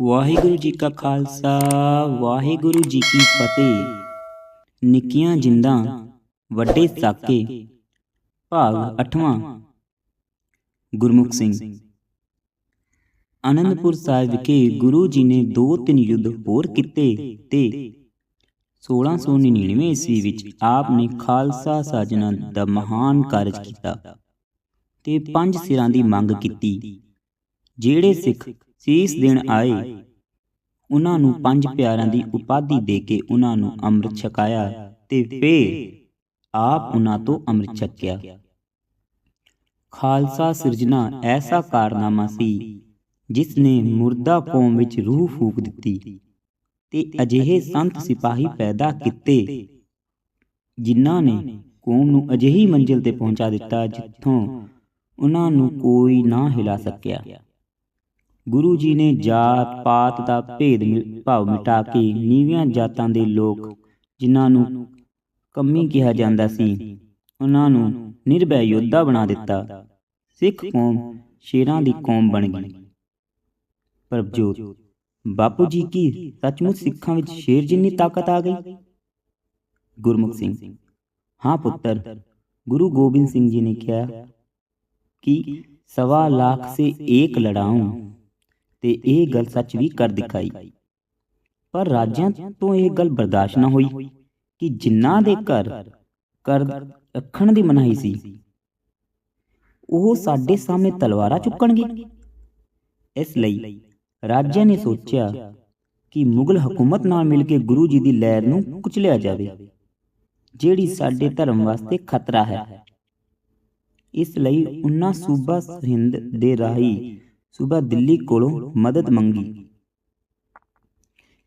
ਵਾਹਿਗੁਰੂ ਜੀ ਕਾ ਖਾਲਸਾ, ਵਾਹਿਗੁਰੂ ਜੀ ਕੀ ਫਤਿਹ। ਨਿੱਕੀਆਂ ਜਿੰਦਾਂ, ਵੱਡੇ ਸਾਕੇ, ਭਾਗ 8ਵਾਂ ਗੁਰਮੁਖ ਸਿੰਘ। ਆਨੰਦਪੁਰ ਸਾਹਿਬ ਵਿਖੇ ਗੁਰੂ ਜੀ ਨੇ ਦੋ ਤਿੰਨ ਯੁੱਧ ਹੋਰ ਕੀਤੇ ਤੇ 1699 ਈਸਵੀ ਵਿੱਚ ਆਪ ਨੇ ਖਾਲਸਾ ਸਾਜਨਾ ਦਾ ਮਹਾਨ ਕਾਰਜ ਕੀਤਾ ਤੇ ਪੰਜ ਸਿਰਾਂ ਦੀ ਮੰਗ ਕੀਤੀ, ਜਿਹੜੇ ਸਿੱਖ ਸੀਸ ਦੇਣ ਆਏ। ਉਹਨਾਂ ਨੂੰ ਪੰਜ ਪਿਆਰਿਆਂ ਦੀ ਉਪਾਧੀ ਦੇ ਕੇ ਉਹਨਾਂ ਨੂੰ ਅੰਮ੍ਰਿਤ ਛਕਾਇਆ ਤੇ ਫੇਰ ਆਪ ਉਹਨਾਂ ਤੋਂ ਅੰਮ੍ਰਿਤ ਛਕਿਆ। ਖਾਲਸਾ ਸਿਰਜਣਾ ਐਸਾ ਕਾਰਨਾਮਾ ਸੀ ਜਿਸ ਨੇ ਮੁਰਦਾ ਕੌਮ ਵਿੱਚ ਰੂਹ ਫੂਕ ਦਿੱਤੀ ਤੇ ਅਜਿਹੇ ਸੰਤ ਸਿਪਾਹੀ ਪੈਦਾ ਕੀਤੇ ਜਿਨ੍ਹਾਂ ਨੇ ਕੌਮ ਨੂੰ ਅਜਿਹੀ ਮੰਜ਼ਿਲ ਤੇ ਪਹੁੰਚਾ ਦਿੱਤਾ ਜਿੱਥੋਂ ਉਹਨਾਂ ਨੂੰ ਕੋਈ ਨਾ ਹਿਲਾ ਸਕਿਆ। ਗੁਰੂ ਜੀ ਨੇ ਜਾਤ ਪਾਤ ਦਾ ਭੇਦ ਭਾਵ ਮਿਟਾ ਕੇ ਨੀਵੀਆਂ ਜਾਤਾਂ ਦੇ ਲੋਕ, ਜਿਨ੍ਹਾਂ ਨੂੰ ਕੰਮੀ ਕਿਹਾ ਜਾਂਦਾ ਸੀ, ਉਹਨਾਂ ਨੂੰ ਨਿਰਭੈ ਯੋਧਾ ਬਣਾ ਦਿੱਤਾ। ਸਿੱਖ ਕੌਮ ਸ਼ੇਰਾਂ ਦੀ ਕੌਮ ਬਣ ਗਈ। ਪ੍ਰਭਜੋਤ, ਬਾਪੂ ਜੀ ਕੀ ਸੱਚਮੁੱਚ ਸਿੱਖਾਂ ਵਿੱਚ ਸ਼ੇਰ ਜਿੰਨੀ ਤਾਕਤ ਆ ਗਈ? ਗੁਰਮੁਖ ਸਿੰਘ, ਹਾਂ ਪੁੱਤਰ, ਗੁਰੂ ਗੋਬਿੰਦ ਸਿੰਘ ਜੀ ਨੇ ਕਿਹਾ ਕਿ ਸਵਾ ਲੱਖ ਸੇ ਏਕ ਲੜਾऊं ਤੇ ਇਹ ਗੱਲ ਸੱਚ ਵੀ ਕਰ ਦਿਖਾਈ। ਪਰ ਰਾਜਿਆਂ ਤੋਂ ਇਹ ਗੱਲ ਬਰਦਾਸ਼ਤ ਨਾ ਹੋਈ ਕਿ ਜਿਨ੍ਹਾਂ ਦੇ ਘਰ ਕਰ ਰੱਖਣ ਦੀ ਮਨਾਹੀ ਸੀ। ਉਹ ਸਾਡੇ ਸਾਹਮਣੇ ਤਲਵਾਰਾਂ ਚੁੱਕਣਗੇ। ਇਸ ਲਈ ਰਾਜਿਆਂ ਨੇ ਸੋਚਿਆ ਕਿ ਮੁਗਲ ਹਕੂਮਤ ਨਾਲ ਮਿਲ ਕੇ ਗੁਰੂ ਜੀ ਦੀ ਲਹਿਰ ਨੂੰ ਕੁਚਲਿਆ ਜਾਵੇ ਜਿਹੜੀ ਸਾਡੇ ਧਰਮ ਵਾਸਤੇ ਖਤਰਾ ਹੈ। ਇਸ ਲਈ ਉਹਨਾਂ ਸੂਬਾ ਹਿੰਦ ਦੇ ਰਾਹੀ ਸੂਬਾ ਦਿੱਲੀ ਕੋਲੋਂ ਮਦਦ ਮੰਗੀ।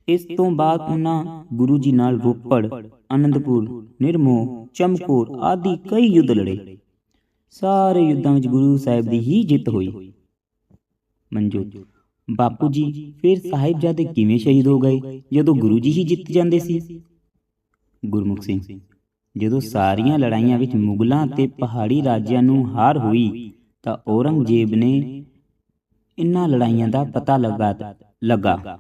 ਇਸ ਤੋਂ ਬਾਅਦ ਉਹਨਾਂ ਗੁਰੂ ਜੀ ਨਾਲ ਰੋਪੜ ਆਨੰਦਪੁਰ ਨਿਰਮੋਹ, ਚਮਕੌਰ ਆਦਿ ਕਈ ਯੁੱਧ ਲੜੇ। ਸਾਰੇ ਯੁੱਧਾਂ ਵਿੱਚ ਗੁਰੂ ਸਾਹਿਬ ਦੀ ਹੀ ਜਿੱਤ ਹੋਈ। ਮੰਜੂ, ਬਾਪੂ ਜੀ ਫਿਰ ਸਾਹਿਬਜ਼ਾਦੇ ਕਿਵੇਂ ਸ਼ਹੀਦ ਹੋ ਗਏ ਜਦੋਂ ਗੁਰੂ ਜੀ ਹੀ ਜਿੱਤ ਜਾਂਦੇ ਸੀ? ਗੁਰਮੁਖ ਸਿੰਘ, ਜਦੋਂ ਸਾਰੀਆਂ ਲੜਾਈਆਂ ਵਿੱਚ ਮੁਗਲਾਂ ਤੇ ਪਹਾੜੀ ਰਾਜਿਆਂ ਨੂੰ ਹਾਰ ਹੋਈ ਤਾਂ ਔਰੰਗਜ਼ੇਬ ਨੇ ਇਨ੍ਹਾਂ ਲੜਾਈਆਂ ਦਾ ਪਤਾ ਲਗਾ ਲਗਾ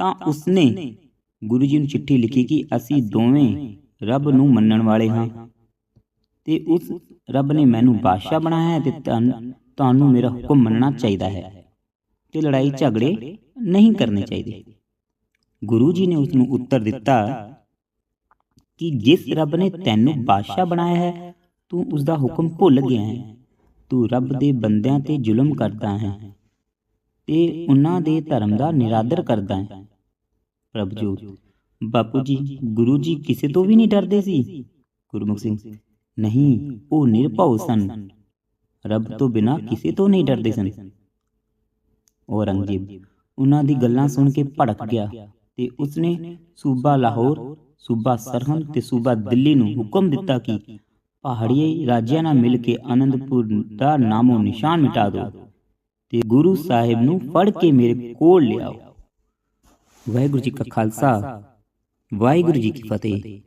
ਤਾਂ ਉਸਨੇ ਗੁਰੂ ਜੀ ਨੂੰ ਚਿੱਠੀ ਲਿਖੀ ਕਿ ਅਸੀਂ ਦੋਵੇਂ ਰੱਬ ਨੂੰ ਮੰਨਣ ਵਾਲੇ ਹਾਂ ਤੇ ਉਸ ਰੱਬ ਨੇ ਮੈਨੂੰ ਬਾਦਸ਼ਾਹ ਬਣਾਇਆ ਹੈ ਤੇ ਤੁਹਾਨੂੰ ਮੇਰਾ ਹੁਕਮ ਮੰਨਣਾ ਚਾਹੀਦਾ ਹੈ ਤੇ ਲੜਾਈ ਝਗੜੇ ਨਹੀਂ ਕਰਨੇ ਚਾਹੀਦੇ। ਗੁਰੂ ਜੀ ਨੇ ਉਸ ਨੂੰ ਉੱਤਰ ਦਿੱਤਾ ਕਿ ਜਿਸ ਰੱਬ ਨੇ ਤੈਨੂੰ ਬਾਦਸ਼ਾਹ ਬਣਾਇਆ ਹੈ, ਤੂੰ ਉਸ ਦਾ ਹੁਕਮ ਭੁੱਲ ਗਿਆ ਹੈ। ਤੂੰ ਰੱਬ ਦੇ ਬੰਦਿਆਂ ਤੇ ਜ਼ੁਲਮ ਕਰਦਾ ਹੈ। ਤੇ ਉਹਨਾਂ ਦੇ ਧਰਮ ਦਾ ਨਿਰਾਦਰ ਕਰਦਾ ਹੈ। ਪ੍ਰਭਜੋਤ ਬਾਪੂ ਜੀ, ਗੁਰੂ ਜੀ ਕਿਸੇ ਤੋਂ ਵੀ ਨਹੀਂ ਡਰਦੇ ਸੀ? ਗੁਰਮੁਖ ਸਿੰਘ, ਨਹੀਂ, ਉਹ ਨਿਰਭਉ ਸਨ। ਰੱਬ ਤੋਂ ਬਿਨਾ ਕਿਸੇ ਤੋਂ ਨਹੀਂ ਡਰਦੇ ਸਨ। ਔਰੰਗਜ਼ੇਬ ਉਹਨਾਂ ਦੀ ਗੱਲਾਂ ਸੁਣ ਕੇ ਭੜਕ ਗਿਆ ਤੇ ਉਸਨੇ ਸੂਬਾ ਲਾਹੌਰ, ਸੂਬਾ ਸਰਹੰਦ ਤੇ ਸੂਬਾ ਦਿੱਲੀ ਨੂੰ ਹੁਕਮ ਦਿੱਤਾ ਕਿ ਪਹਾੜੀ ਰਾਜਿਆਂ ਨਾਲ ਮਿਲ ਕੇ ਆਨੰਦਪੁਰ ਦਾ ਨਾਮੋ ਨਿਸ਼ਾਨ ਮਿਟਾ ਦਿਓ। ਤੇ ਗੁਰੂ ਸਾਹਿਬ ਨੂੰ ਫੜ ਕੇ ਮੇਰੇ ਕੋਲ ਲਿਆਓ। ਵਾਹਿਗੁਰੂ ਜੀ ਕਾ ਖਾਲਸਾ। ਵਾਹਿਗੁਰੂ ਜੀ ਕੀ ਫਤਿਹ।